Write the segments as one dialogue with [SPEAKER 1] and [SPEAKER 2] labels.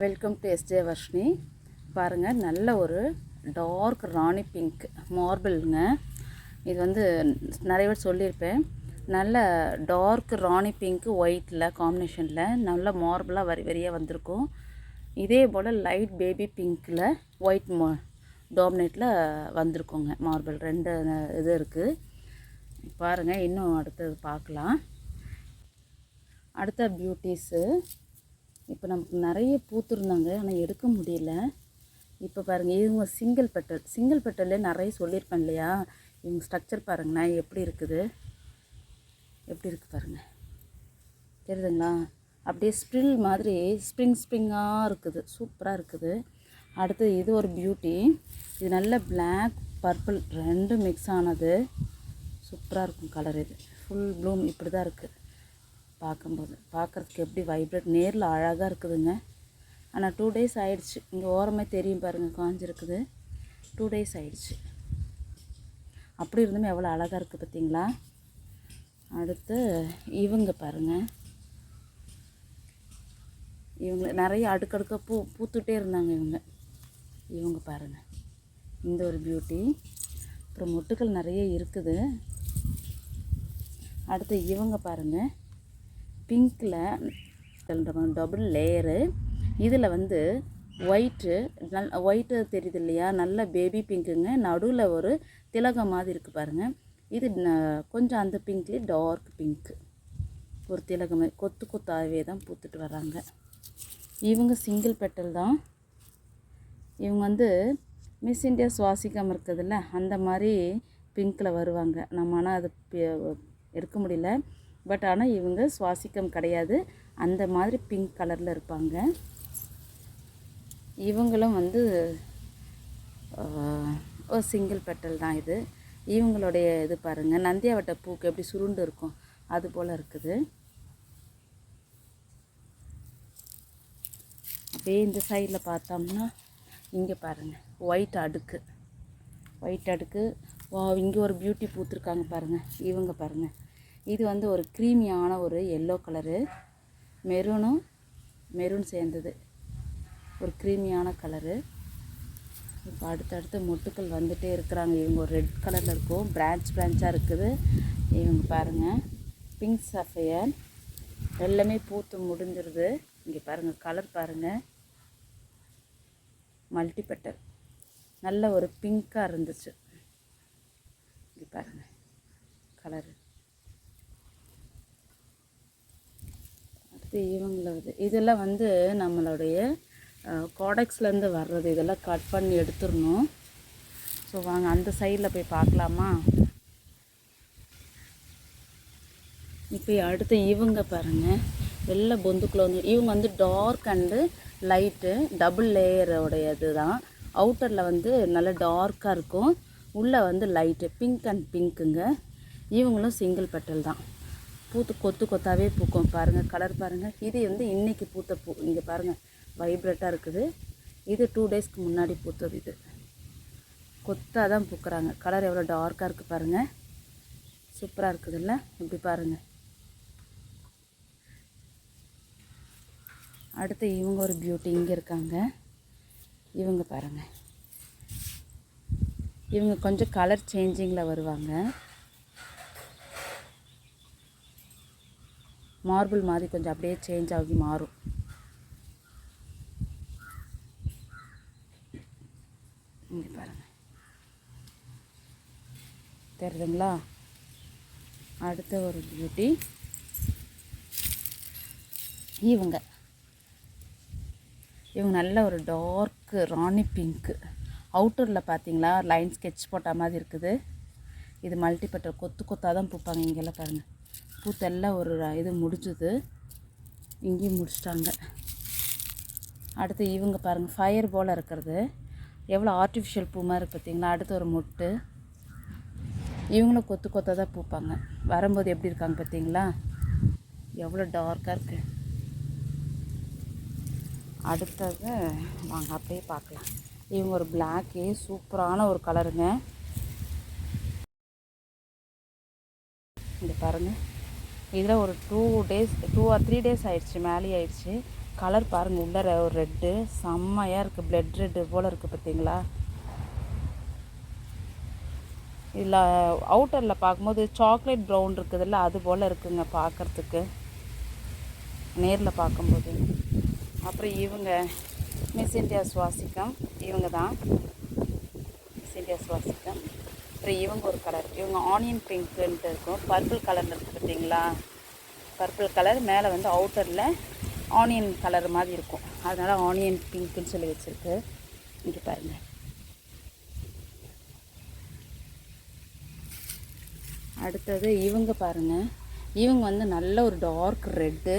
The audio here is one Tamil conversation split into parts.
[SPEAKER 1] Welcome to SJ Varshini. பாருங்கள் நல்ல ஒரு டார்க் ராணி பிங்க் மார்பிள்ங்க. இது வந்து நிறைய பேர் சொல்லியிருப்பேன். நல்ல டார்க் ராணி பிங்க்கு ஒயிட்டில் காம்பினேஷனில் நல்ல மார்பிளாக வரி வரியாக வந்திருக்கும். இதே போல் லைட் பேபி பிங்க்கில் ஒயிட் மோ டாமினேட்டில் வந்திருக்குங்க மார்பிள். ரெண்டு இது இருக்குது பாருங்கள் இன்னும் அடுத்தது பார்க்கலாம். அடுத்த பியூட்டிஸு. இப்போ நமக்கு நிறைய பூத்துருந்தாங்க ஆனால் எடுக்க முடியல. இப்போ பாருங்கள் இவங்க சிங்கிள் பெட்டல் சிங்கிள் பெட்டல்லே நிறைய சொல்லியிருப்பேன் இல்லையா? இவங்க ஸ்ட்ரக்சர் பாருங்கண்ணா எப்படி இருக்குது? எப்படி இருக்குது பாருங்கள் தெரியுதுங்களா? அப்படியே ஸ்ப்ரில் மாதிரி ஸ்ப்ரிங் ஸ்ப்ரிங்காக இருக்குது. சூப்பராக இருக்குது. அடுத்து இது ஒரு பியூட்டி இது நல்ல பிளாக் பர்பிள் ரெண்டும் மிக்ஸ் ஆனது. சூப்பராக இருக்கும் கலர் இது. ஃபுல் ப்ளூம் இப்படி தான் இருக்குது பார்க்கும்போது. பார்க்குறதுக்கு எப்படி வைப்ரேட் நேரில் அழகாக இருக்குதுங்க. ஆனால் டூ டேஸ் ஆயிடுச்சு. இங்கே ஓரமே தெரியும் பாருங்கள் காஞ்சிருக்குது. டூ டேஸ் ஆயிடுச்சு. அப்படி இருந்துமே எவ்வளோ அழகாக இருக்குது பார்த்தீங்களா? அடுத்து இவங்க பாருங்கள் இவங்க நிறைய அடுக்கடுக்க பூ பூத்துட்டே இருந்தாங்க இவங்க. இவங்க பாருங்கள் இந்த ஒரு பியூட்டி அப்புறம் மொட்டுக்கள் நிறைய இருக்குது. அடுத்து இவங்க பாருங்கள் பிங்க்கில் டபுள் லேயரு. இதில் வந்து ஒயிட்டு நல் ஒயிட்டு தெரியுது இல்லையா? நல்ல பேபி பிங்க்குங்க. நடுவில் ஒரு திலகம் மாதிரி இருக்குது பாருங்கள் இது கொஞ்சம் அந்த பிங்க்லேயே டார்க் பிங்க்கு ஒரு திலகம் மாதிரி கொத்து கொத்தாகவே தான் பூத்துட்டு வராங்க இவங்க சிங்கிள் பெட்டல் தான். இவங்க வந்து மிஸ் இந்தியா சுவாசிக்காமல் இருக்குதுல்ல அந்த மாதிரி பிங்க்கில் வருவாங்க. நம்ம ஆனால் அது எடுக்க முடியல. பட் ஆனால் இவங்க சுவாசிக்கம் கிடையாது. அந்த மாதிரி பிங்க் கலரில் இருப்பாங்க. இவங்களும் வந்து ஒரு சிங்கிள் பெட்டல் தான் இது. இவங்களுடைய இது பாருங்கள் நந்தியாவட்ட பூக்கு எப்படி சுருண்டு இருக்கும் அது போல் இருக்குது. அப்படியே இந்த சைடில் பார்த்தோம்னா இங்கே பாருங்கள் ஒயிட் அடுக்கு. ஒயிட் அடுக்கு. இங்கே ஒரு பியூட்டி பூத்துருக்காங்க பாருங்கள் இவங்க பாருங்கள் இது வந்து ஒரு க்ரீமியான ஒரு எல்லோ கலரு மெரூனும் மெரூன் சேர்ந்தது. ஒரு க்ரீமியான கலரு இப்போ அடுத்தடுத்து மொட்டுக்கள் வந்துகிட்டே இருக்கிறாங்க. இவங்க ஒரு ரெட் கலரில் இருக்கும். பிரான்ச் பிரான்ச்சாக இருக்குது. இவங்க பாருங்கள் பிங்க் சஃபையர் எல்லாமே பூத்து முடிஞ்சிருது. இங்கே பாருங்கள் கலர் பாருங்கள் மல்டிபெட்டர் நல்ல ஒரு பிங்க்காக இருந்துச்சு. இங்கே பாருங்கள் கலரு அடுத்து இவங்களது இதெல்லாம் வந்து நம்மளுடைய கோடெக்ஸ்லேருந்து வர்றது. இதெல்லாம் கட் பண்ணி எடுத்துடணும். ஸோ வாங்க அந்த சைடில் போய் பார்க்கலாமா? இப்போ அடுத்து இவங்க பாருங்கள் வெள்ளை பொந்துக்குள்ள வந்து இவங்க வந்து டார்க் அண்டு லைட்டு டபுள் லேயரோடையது தான் அவுட்டரில் வந்து நல்லா டார்க்காக இருக்கும். உள்ளே வந்து லைட்டு பிங்க் அண்ட் பிங்க்குங்க இவங்களும் சிங்கிள் பெட்டல் தான். பூத்து கொத்து கொத்தாவே பூக்கும் பாருங்கள் கலர் பாருங்கள் இது வந்து இன்றைக்கி பூத்த பூ இங்கே பாருங்கள் வைப்ரேட்டாக இருக்குது. இது டூ டேஸ்க்கு முன்னாடி பூத்தது இது. கொத்தாக தான் பூக்குறாங்க. கலர் எவ்வளோ டார்க்காக இருக்குது பாருங்கள் சூப்பராக இருக்குதுல்ல? இப்படி பாருங்கள் அடுத்து இவங்க ஒரு பியூட்டி இங்கே இருக்காங்க. இவங்க பாருங்கள் இவங்க கொஞ்சம் கலர் சேஞ்சிங்கில் வருவாங்க. மார்பிள் மாதிரி கொஞ்சம் அப்படியே சேஞ்ச் ஆகி மாறும். இங்கே பாருங்கள் தெரியுதுங்களா? அடுத்த ஒரு பியூட்டி இவங்க. இவங்க நல்ல ஒரு டார்க்கு ராணி பிங்க்கு அவுட்டரில் பார்த்தீங்களா லைன் ஸ்கெட்ச் போட்ட மாதிரி இருக்குது. இது மல்டிபட்டர் கொத்து கொத்தாக தான் பூப்பாங்க இங்கெல்லாம் பாருங்கள் பூத்தெல்லாம் ஒரு இது முடிஞ்சுது. இங்கேயும் முடிச்சிட்டாங்க. அடுத்து இவங்க பாருங்கள் ஃபயர் போல் இருக்கிறது. எவ்வளோ ஆர்டிஃபிஷியல் பூ மாதிரி பார்த்தீங்களா அடுத்து ஒரு மொட்டு. இவங்களும் கொத்து கொத்தாக தான் பூப்பாங்க. வரும்போது எப்படி இருக்காங்க பார்த்தீங்களா எவ்வளோ டார்க்காக இருக்குது அடுத்தது வாங்க அப்படியே பார்க்கலாம். இவங்க ஒரு பிளாக்கு சூப்பரான ஒரு கலருங்க இங்கே பாருங்கள் இதில் ஒரு two days two or three days ஆயிடுச்சு மேலே ஆயிடுச்சு. கலர் பாருங்கள் உள்ளர ஒரு ரெட்டு செம்மையாக இருக்குது பிளட் ரெட்டு போல் இருக்குது பார்த்தீங்களா? இதில் அவுட்டரில் பார்க்கும்போது சாக்லேட் ப்ரௌன் இருக்குதுல்ல அது போல் இருக்குங்க பார்க்குறதுக்கு. நேரில் பார்க்கும்போது. அப்புறம் இவங்க மிஸ் இந்தியா சுவாசிக்கம் இவங்க தான். மிஸ் இந்தியா சுவாசிக்கம் அப்புறம் இவங்க ஒரு கலர் இவங்க ஆனியன் பிங்க்குன்ட்டு இருக்கும். பர்பிள் கலரில் இருக்குது பார்த்தீங்களா பர்பிள் கலர் மேலே வந்து அவுட்டரில் ஆனியன் கலர் மாதிரி இருக்கும். அதனால் ஆனியன் பிங்க்குன்னு சொல்லி வச்சுருக்கு. இங்கே பாருங்கள் அடுத்தது இவங்க பாருங்கள் இவங்க வந்து நல்ல ஒரு டார்க் ரெட்டு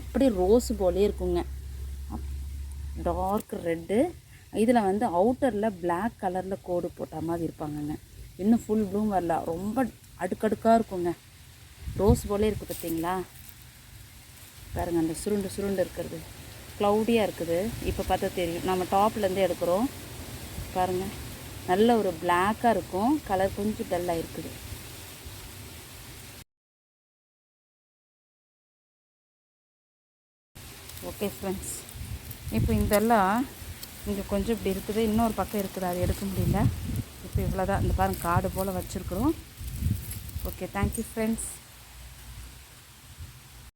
[SPEAKER 1] அப்படியே ரோஸ் போலே இருக்குங்க. டார்க் ரெட்டு இதில் வந்து அவுட்டரில் பிளாக் கலரில் கோடு போட்ட மாதிரி இருப்பாங்கங்க. இன்னும் ஃபுல் ப்ளூம் வரல. ரொம்ப அடுக்கடுக்காக இருக்குங்க. ரோஸ் போலே இருக்குது பார்த்தீங்களா பாருங்கள் அந்த சுருண்டு சுருண்டு இருக்கிறது. க்ளவுடியாக இருக்குது. இப்போ பார்த்தா தெரியும். நம்ம டாப்லேருந்து எடுக்கிறோம். பாருங்கள் நல்ல ஒரு பிளாக்காக இருக்கும். கலர் கொஞ்சம் டல்லாக இருக்குது. ஓகே ஃப்ரெண்ட்ஸ் இப்போ இதெல்லாம் இங்கே கொஞ்சம் இப்படி இருக்குது. இன்னொரு பக்கம் இருக்குது. அது எடுக்க முடியல. இப்போ இவ்வளோ தான் இந்த பாருங்க காடு போல் வச்சுருக்குறோம். Okay thank you friends